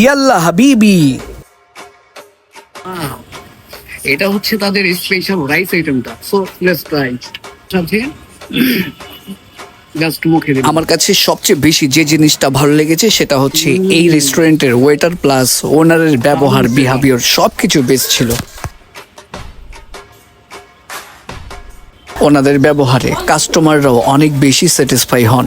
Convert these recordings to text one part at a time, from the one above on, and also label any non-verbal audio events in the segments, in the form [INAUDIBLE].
ইয়াল্লা হাবিবি। এটা হচ্ছে তাদের স্পেশাল রাইস আইটেমটা সো লেটস ট্রাই সাথে আমার কাছে সবচেয়ে বেশি যে জিনিসটা ভালো লেগেছে সেটা হচ্ছে এই রেস্টুরেন্টের ওয়েটার প্লাস ওনারের ব্যবহার বিহেভিয়ার সবকিছু বেস্ট ছিল। ওনাদের ব্যবহারে কাস্টমাররাও অনেক বেশি স্যাটিসফাই হন।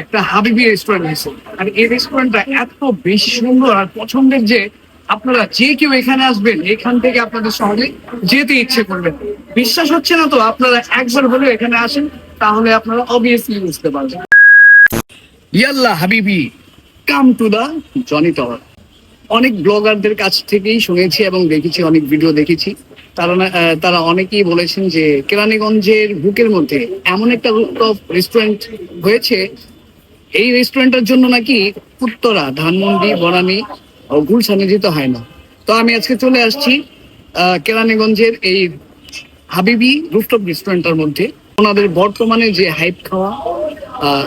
একটা হাবিবি রেস্টুরেন্ট হয়েছে। আর এই রেস্টুরেন্টটা এত বেশি সুন্দর আর পছন্দের যে আপনারা যে কেউ এখানে আসবেন, এখান থেকে আপনাদের সহজে যেতে ইচ্ছে করবেন বিশ্বাস হচ্ছে না তো, আপনারা একবার হলেও এখানে আসেন, তাহলে আপনারা অবভিয়াসলি বুঝতে পারবেন। ইয়াল্লা হাবিবি come to the Johnny tower অনেক ব্লগারদের কাছ থেকেই শুনেছি এবং দেখেছি, অনেক ভিডিও দেখেছি। তারা তারা অনেকেই বলেছেন যে কেরানীগঞ্জের বুকের মধ্যে এমন একটা রুপটপ রেস্টুরেন্ট হয়েছে এই রেস্টুরেন্টের জন্য নাকি উত্তরা ধানমন্ডি বনানী ও গুলশানে যেতে হয় না। তো আমি আজকে চলে আসছি কেরানীগঞ্জের এই হাবিবি রুফটপ রেস্টুরেন্টের মধ্যে। ওনাদের বর্তমানে যে হাইপ খাওয়া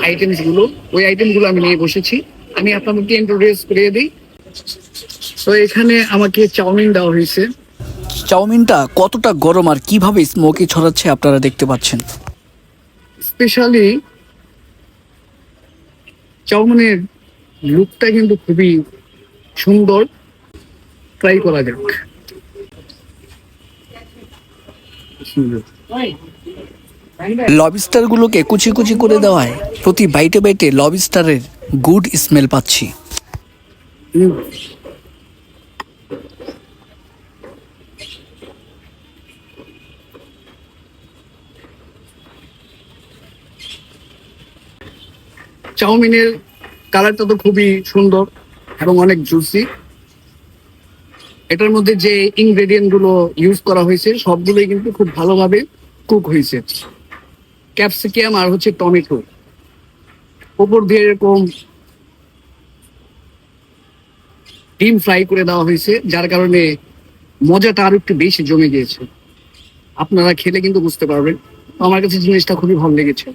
আইটেমসগুলো ওই আইটেমগুলো আমি নিয়ে বসেছি। আমি আপনাদেরকে ইন্ট্রোডিউস করিয়ে দিই। তো এখানে আমাকে চাউমিন দেওয়া হয়েছে। চাউমিনটা কতটা গরম আর কীভাবে স্মোকি ছড়াচ্ছে আপনারা দেখতে পাচ্ছেন? স্পেশালি চাউমিনের লুকটা কিন্তু খুবই সুন্দর ট্রাই করা যাক। লবস্টারগুলোকে কুচি কুচি করে দেওয়ায় প্রতি বাইটে বাইটে লবস্টারের গুড স্মেল পাচ্ছি চাউমিনের কালারটা তো খুবই সুন্দর এবং অনেক জুসি এটার মধ্যে যে ইনগ্রেডিয়েন্টগুলো ইউজ করা হয়েছে, সবগুলোই কিন্তু খুব ভালোভাবে কুক হয়েছে। ক্যাপসিকাম আর হচ্ছে টমেটো। ওপর দিয়ে এরকম ডিম ফ্রাই করে দেওয়া হয়েছে, যার কারণে মজাটা আরও একটু বেশি জমে গিয়েছে। আপনারা খেলে কিন্তু বুঝতে পারবেন। আমার কাছে জিনিসটা খুবই ভালো লেগেছে।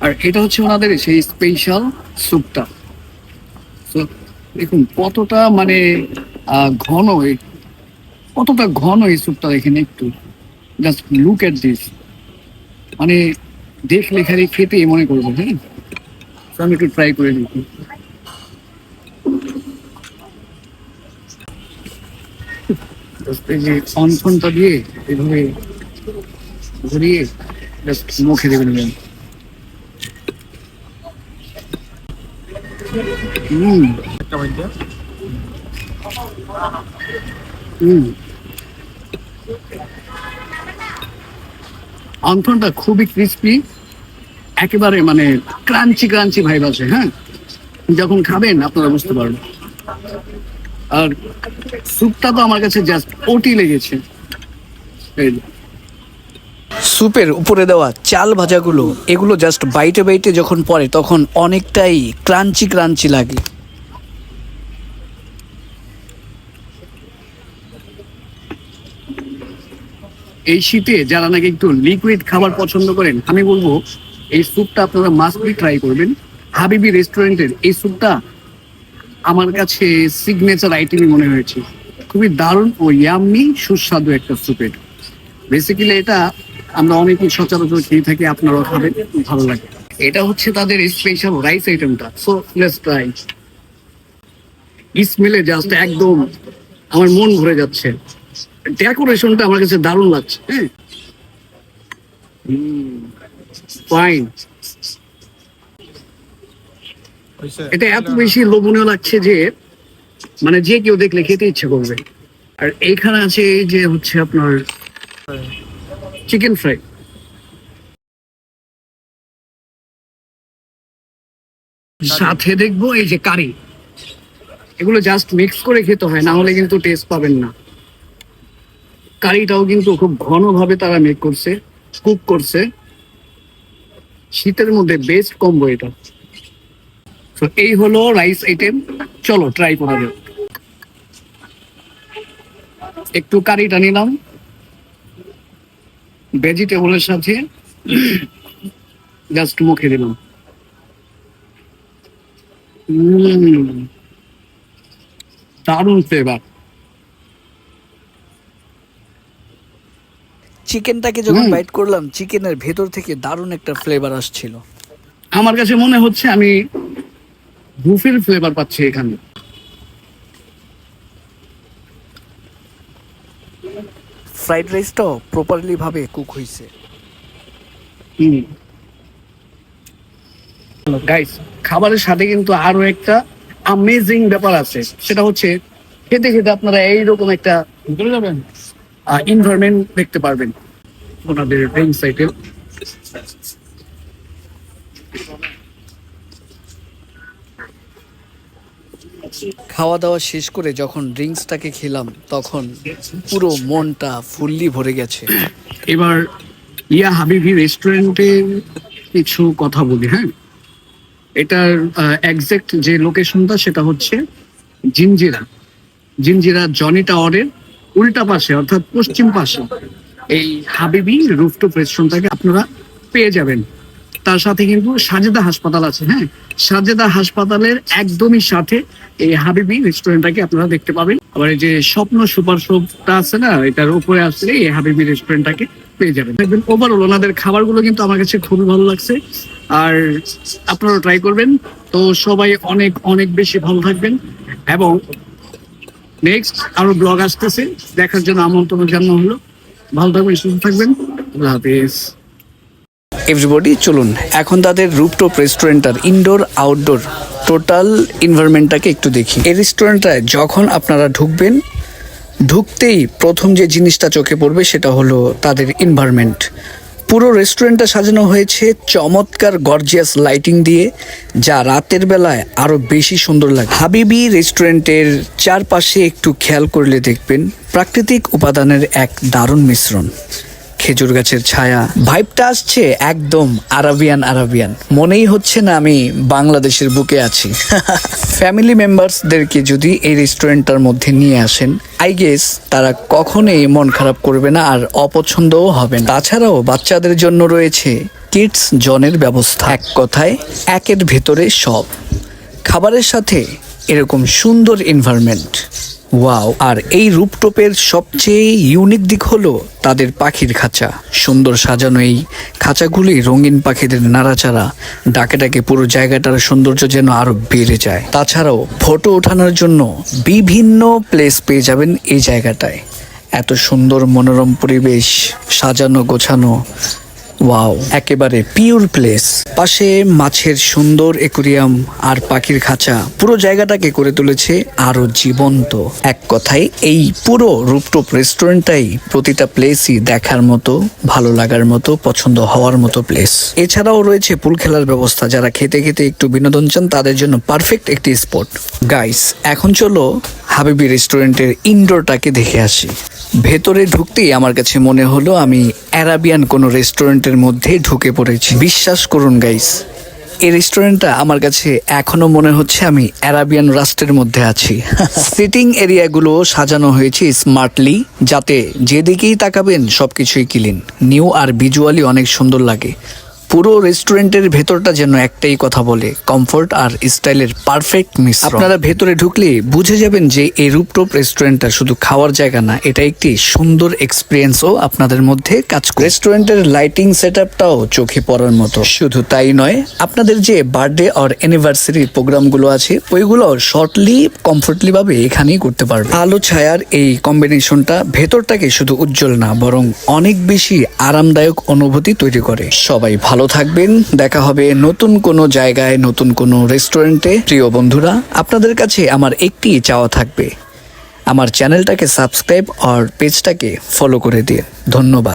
আর এটা হচ্ছে ওনাদের সেই স্পেশাল স্যুপটা দেখুন, কতটা মানে ঘন কতটা ঘন এই স্যুপটা দেখেন একটু। জাস্ট লুক এট দিস মানে দেখলে খালি খেতেই মনে করব হ্যাঁ? আমি একটু ট্রাই করে দেখি। যে অনফনটা দিয়ে এভাবে ঘুরিয়ে জাস্ট মুখে দেবেন হুম। অন্থনটা খুবই ক্রিস্পি একেবারে মানে ক্রাঞ্চি ক্রাঞ্চি ভাইব আছে হ্যাঁ? যখন খাবেন, আপনারা বুঝতে পারবেন। আর স্যুপটা তো আমার কাছে জাস্ট ওটি লেগেছে। স্যুপের উপরে দেওয়া চাল ভাজাগুলো, এগুলো জাস্ট বাইটে বাইটে যখন পড়ে, তখন অনেকটাই ক্রাঞ্চি ক্রাঞ্চি লাগে। এই শীতে যারা নাকি একটু লিকুইড খাবার পছন্দ করেন, আমি বলব, এই স্যুপটা আপনারা মাস্টলি ট্রাই করবেন। হাবিবি রেস্টুরেন্টের এই স্যুপটা আমার কাছে সিগনেচার আইটেমই মনে হয়েছে। খুবই দারুণ ও ইয়াম্মি সুস্বাদু একটা স্যুপের। বেসিক্যালি এটা আমরা অনেকেই সচরাচর খেয়ে থাকি, আপনারাও খাবেন, ভালো লাগে। এটা হচ্ছে তাদের স্পেশাল রাইস আইটেমটা সো লেটস ট্রাই স্মেলে জাস্ট একদম আমার মন ভরে যাচ্ছে। ডেকোরেশনটা আমার কাছে দারুণ লাগছে হ্যাঁ? ফাইন এটা এত বেশি লোভনীয় লাগছে যে মানে যে কেউ দেখলে খেতে ইচ্ছে করবে। আর এইখানে আছে এই যে হচ্ছে আপনার চিকেন ফ্রাই। সাথে দেখব এই যে কারি। এগুলো জাস্ট মিক্স করে খেতে হয়, না হলে কিন্তু টেস্ট পাবেন না। কারিটাও কিন্তু খুব ঘনভাবে তারা মেক করছে কুক করছে। শীতের মধ্যে বেস্ট কম্বো এটা। তো এই হলো রাইস আইটেম চলো ট্রাই করা যাক একটু কারিটা নিলাম। ভেজিটেবলের সাথে জাস্ট মুখে দিলাম। দারুণ ফ্লেভার চিকেনটাকে যখন। বাইট করলাম চিকেনের ভেতর থেকে দারুণ একটা ফ্লেভার আসছিল। আমার কাছে মনে হচ্ছে আমি বুফের ফ্লেভার পাচ্ছি এখানে। ফ্রাইড রাইসটাও প্রপারলি ভাবে কুক হয়েছে গাইস খাবারের সাথে কিন্তু আরও একটা আমেজিং ব্যাপার আছে। সেটা হচ্ছে খেতে খেতে আপনারা এইরকম একটা ইনভারমেন্ট দেখতে পারবেন। ওনাদের ড্রিঙ্ক সাইটে খাওয়া দাওয়া শেষ করে যখন ড্রিঙ্কসটাকে খেলাম তখন পুরো মনটা ফুললি ভরে গেছে। এবার ইয়া হাবিবি রেস্টুরেন্টের কিছু কথা বলি হ্যাঁ? এটার একজ্যাক্ট যে লোকেশনটা সেটা হচ্ছে জিঞ্জিরা জিঞ্জিরা জনি টাওয়ারের উল্টা পাশে অর্থাৎ পশ্চিম পাশে। এই হাবিবি রুফটপ রেস্টুরেন্টটাকে আপনারা পেয়ে যাবেন। তার সাথে কিন্তু সাজেদা হাসপাতাল আছে হ্যাঁ? সাজেদা হাসপাতালের একদমই সাথে এই হাবিবি রেস্টুরেন্টটাকে আপনারা দেখতে পাবেন। আবার এই যে স্বপ্ন সুপার শপটা আছে না, এটার উপরে আসলে এই হাবিবি রেস্টুরেন্টটাকে পেয়ে যাবেন। দেখবেন ওভারঅল ওনাদের খাবারগুলো কিন্তু আমার কাছে খুবই ভালো লাগছে। আর আপনারা ট্রাই করবেন। তো সবাই অনেক অনেক বেশি ভালো থাকবেন। এবং নেক্সট আরও ব্লগ আসতেছে, দেখার জন্য আমন্ত্রণ জানানো হলো। ভালো থাকবেন, সুস্থ থাকবেন। আল্লাহ হাফিজ। এভরিবডি চলুন। এখন তাদের রুপটপ রেস্টুরেন্ট আর ইনডোর আউটডোর টোটাল এনভায়রনমেন্টটাকে একটু দেখি। এই রেস্টুরেন্টটায় যখন আপনারা ঢুকবেন, ঢুকতেই প্রথম যে জিনিসটা চোখে পড়বে সেটা হলো তাদের এনভায়রনমেন্ট পুরো রেস্টুরেন্টটা সাজানো হয়েছে চমৎকার গর্জিয়াস লাইটিং দিয়ে, যা রাতের বেলায় আরও বেশি সুন্দর লাগে। হাবিবি রেস্টুরেন্টের চারপাশে একটু খেয়াল করলে দেখবেন, প্রাকৃতিক উপাদানের এক দারুণ মিশ্রণ। খেজুর গাছের ছায়া। ভাইবটা আসছে একদম আরাবিয়ান আরাবিয়ান মনেই হচ্ছে না আমি বাংলাদেশের বুকে আছি। [LAUGHS] ফ্যামিলি মেম্বার্সদেরকে যদি এই রেস্টুরেন্টটার মধ্যে নিয়ে আসেন আই গেস তারা কখনোই মন খারাপ করবে না আর অপছন্দও হবে না। তাছাড়াও বাচ্চাদের জন্য রয়েছে কিডস জনের ব্যবস্থা। এক কথায় একের ভেতরে সব। খাবারের সাথে এরকম সুন্দর এনভায়রনমেন্ট ওয়াও, আর এই রূপটপের সবচেয়ে ইউনিক দিক হলো তাদের পাখির খাঁচা। সুন্দর সাজানো এই খাঁচাগুলি রঙিন পাখিদের নাড়াচাড়া, ডাকে ডাকে পুরো জায়গাটার সৌন্দর্য যেন আরও বেড়ে যায়। তাছাড়াও ফটো ওঠানোর জন্য বিভিন্ন প্লেস পেয়ে যাবেন এই জায়গাটায়। এত সুন্দর মনোরম পরিবেশ, সাজানো গোছানো ওয়াও একেবারে পিওর প্লেস পাশে মাছের সুন্দর একুরিয়াম আর পাখির খাঁচা। পুরো জায়গাটাকে করে তুলেছে আরও জীবন্ত। এক কথায়, এই পুরো রুপটপ রেস্টুরেন্টটাই প্রতিটা প্লেসই দেখার মতো, ভালো লাগার মতো, পছন্দ হওয়ার মতো প্লেস এছাড়াও রয়েছে পুল খেলার ব্যবস্থা। যারা খেতে খেতে একটু বিনোদন চান, তাদের জন্য পারফেক্ট একটি স্পট গাইস এখন চলো হাবিবি রেস্টুরেন্টের ইনডোরটাকে দেখে আসি। ভেতরে ঢুকতেই আমার কাছে মনে হলো আমি অ্যারাবিয়ান কোনো রেস্টুরেন্টের মধ্যে ঢুকে পড়েছি। বিশ্বাস করুন গাইস এই রেস্টুরেন্টটা আমার কাছে এখনও মনে হচ্ছে আমি অ্যারাবিয়ান রাষ্ট্রের মধ্যে আছি। সিটিং এরিয়াগুলো সাজানো হয়েছে স্মার্টলি, যাতে যেদিকেই তাকাবেন সবকিছুই ক্লিন। নিউ আর ভিজুয়ালি অনেক সুন্দর লাগে। পুরো রেস্টুরেন্টের ভেতরটা যেন একটাই কথা বলে কমফোর্ট আর স্টাইলের পারফেক্ট মিস আপনারা ভেতরে ঢুকলে বুঝে যাবেন যে এই রূপটপ রেস্টুরেন্টটা শুধু খাওয়ার জায়গা না, এটা একটি সুন্দর এক্সপিরিয়েন্সও আপনাদের মধ্যে কাজ করে। রেস্টুরেন্টের লাইটিং সেট আপটাও চোখে পড়ার মতো। শুধু তাই নয়, আপনাদের যে বার্থডে আর অ্যানিভার্সারি প্রোগ্রামগুলো আছে, ওইগুলো শর্টলি কমফোর্টলি ভাবে এখানেই করতে পারবে আলো ছায়ার এই কম্বিনেশনটা ভেতরটাকে শুধু উজ্জ্বল না, বরং অনেক বেশি আরামদায়ক অনুভূতি তৈরি করে। সবাই ভালো থাকবেন। দেখা হবে নতুন কোনো জায়গায়, নতুন কোনো রেস্টুরেন্টে প্রিয় বন্ধুরা, আপনাদের কাছে আমার একটি চাওয়া থাকবে। আমার চ্যানেলটাকে সাবস্ক্রাইব আর পেজটাকে ফলো করে দিন। ধন্যবাদ।